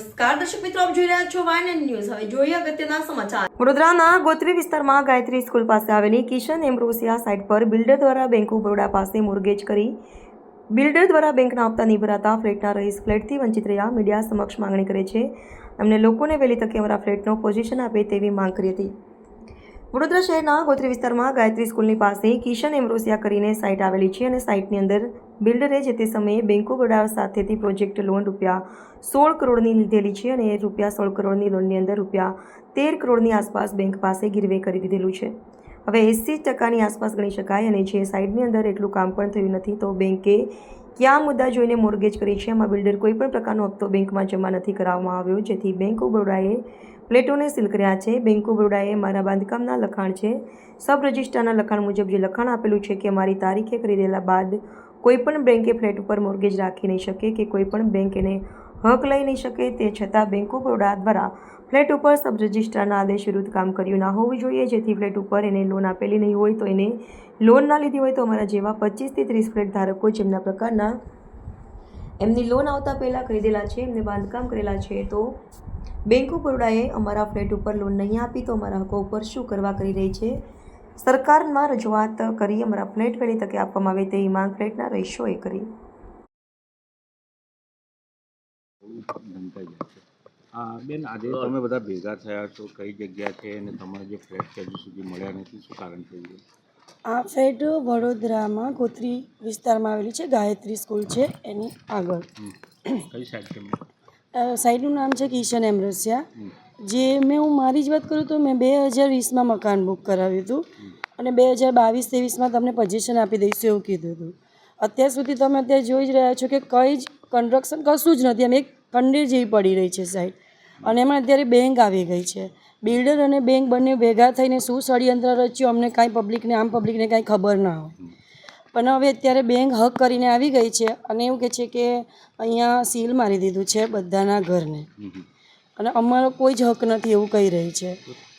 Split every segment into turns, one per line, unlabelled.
નમસ્કાર. દર્શક મિત્રો, આપ જોઈ રહ્યા છો વાયન ન્યૂઝ. હવે જોઈએ અગત્યના સમાચાર. વડોદરાના ગોત્રી વિસ્તારમાં ગાયત્રી સ્કૂલ પાસે આવેલી કિશન એમ્બ્રોસિયા સાઇટ પર બિલ્ડર દ્વારા બેંક ઓફ બરોડા પાસે મોર્ગેજ કરી બિલ્ડર દ્વારા બેંકના હપ્તા નહીં ભરાતા ફ્લેટના રહીશ ફ્લેટથી વંચિત રહ્યા. મીડિયા સમક્ષ માંગણી કરે છે. એમને લોકોને વહેલી તકે અમારા ફ્લેટનો પોઝિશન આપે તેવી માંગ કરી હતી. વડોદરા શહેરના ગોત્રી વિસ્તારમાં ગાયત્રી સ્કૂલની પાસે કિશન એમ્બ્રોસિયા કરીને સાઇટ આવેલી છે અને સાઇટની અંદર બિલ્ડરે જે તે સમયે બેંક ઓફ સાથેથી પ્રોજેક્ટ લોન રૂપિયા સોળ કરોડની લીધેલી છે અને રૂપિયા સોળ કરોડની લોનની અંદર રૂપિયા તેર કરોડની આસપાસ બેંક પાસે ગીરવે કરી દીધેલું છે. હવે એંસી ટકાની આસપાસ ગણી શકાય અને જે સાઇડની અંદર એટલું કામ પણ થયું નથી તો બેંકે કયા મુદ્દા જોઈને મોર્ગેજ કરી છે? એમાં બિલ્ડર કોઈ પણ પ્રકારનો હપ્તો બેંકમાં જમા નથી કરાવવામાં આવ્યો, જેથી બેંક ઓફ બરોડાએ પ્લેટોને સીલ કર્યા છે. બેંક ઓફ બરોડાએ મારા બાંધકામના લખાણ છે. સબ રજિસ્ટ્રારના લખાણ મુજબ જે લખાણ આપેલું છે કે મારી તારીખે ખરીદેલા બાદ કોઈપણ બેંકે ફ્લેટ ઉપર મોર્ગેજ રાખી નહીં શકે કે કોઈપણ બેંક એને હક લઈ નહીં શકે તે છતાં બેંક ઓફ બરોડા દ્વારા ફ્લેટ ઉપર સબ રજિસ્ટ્રારના આદેશ વિરુદ્ધ કામ કર્યું ના હોવું જોઈએ. જેથી ફ્લેટ ઉપર એને લોન આપેલી નહીં હોય તો એને લોન ના લીધી હોય તો અમારા જેવા પચીસથી ત્રીસ ફ્લેટ ધારકો જેમના પ્રકારના એમની લોન આવતા પહેલાં ખરીદેલા છે, એમને બાંધકામ કરેલા છે, તો બેંક ઓફ બરોડાએ અમારા ફ્લેટ ઉપર લોન નહીં આપી તો અમારા હકો ઉપર શું કરવા કરી રહી છે? સરકારમાં રજૂઆત કરી અમારા ફ્લેટ વહેલી તકે આપવામાં આવે તેવી માંગ ફ્લેટના રહીશોએ કરી.
ઢંકાઈ જાય છે હા બેન આજે તમે બધા ભેગા થયા છો કઈ જગ્યા છે અને તમારે જે ફ્લેટ છે હજુ સુધી મળ્યા નથી શું કારણ છે
આ ફ્લેટ વડોદરામાં ગોત્રી વિસ્તારમાં આવેલી છે ગાયત્રી સ્કૂલ છે એની આગળ.
કઈ સાઈડ છે?
સાઈડનું નામ છે કિશન એમરસિયા. જે મેં હું મારી જ વાત કરું તો મેં બે હજાર વીસમાં મકાન બુક કરાવ્યું હતું. અને બે હજાર બાવીસ ત્રેવીસમાં તમને પોઝિશન આપી દઈશું એવું કીધું હતું. અત્યાર સુધી તમે અત્યારે જોઈ જ રહ્યા છો કે કંઈ જ કન્સ્ટ્રક્શન કશું જ નથી. એમ એક ખંડેર જેવી પડી રહી છે સાઈડ અને એમાં અત્યારે બેંક આવી ગઈ છે. બિલ્ડર અને બેંક બંને ભેગા થઈને શું ષડયંત્ર રચ્યું અમને કાંઈ પબ્લિકને આમ પબ્લિકને કાંઈ ખબર ના હોય. પણ હવે અત્યારે બેંક હક કરીને આવી ગઈ છે અને એવું કહે છે કે અહીંયા સીલ મારી દીધું છે બધાના ઘરને. અને અમારો કોઈ જ હક નથી એવું કહી રહી છે.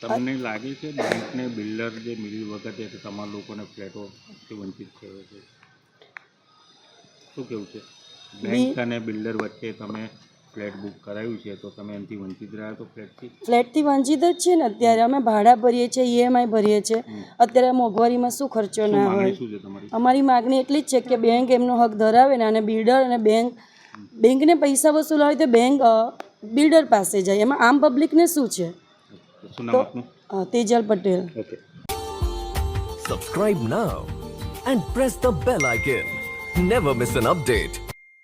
તમને લાગે છે બેંકને બિલ્ડર જે મિલી વખતે તમારા લોકોને ફ્લેટોથી વંચિત થયો છે? શું કેવું છે? બેંક અને બિલ્ડર વચ્ચે તમે ફ્લેટ બુક કરાવ્યું છે તો તમે એનાથી વંચિત રહ્યા તો ફ્લેટથી?
ફ્લેટથી વંચિત જ છે ને અત્યારે અમે ભાડા ભરીએ છીએ ઈએમઆઈ ભરીએ છીએ. અત્યારે મોંઘવારીમાં શું ખર્ચો ના હોય? અમારી માગણી એટલી જ છે કે બેંક એમનો હક ધરાવે ને અને બિલ્ડર અને બેંક બેંકને પૈસા વસૂલ હોય તો બેંક બિલ્ડર પાસે જાય. એમાં આમ પબ્લિકને શું છે? Tejal Patel.
Subscribe
Subscribe and press the bell icon never miss an update.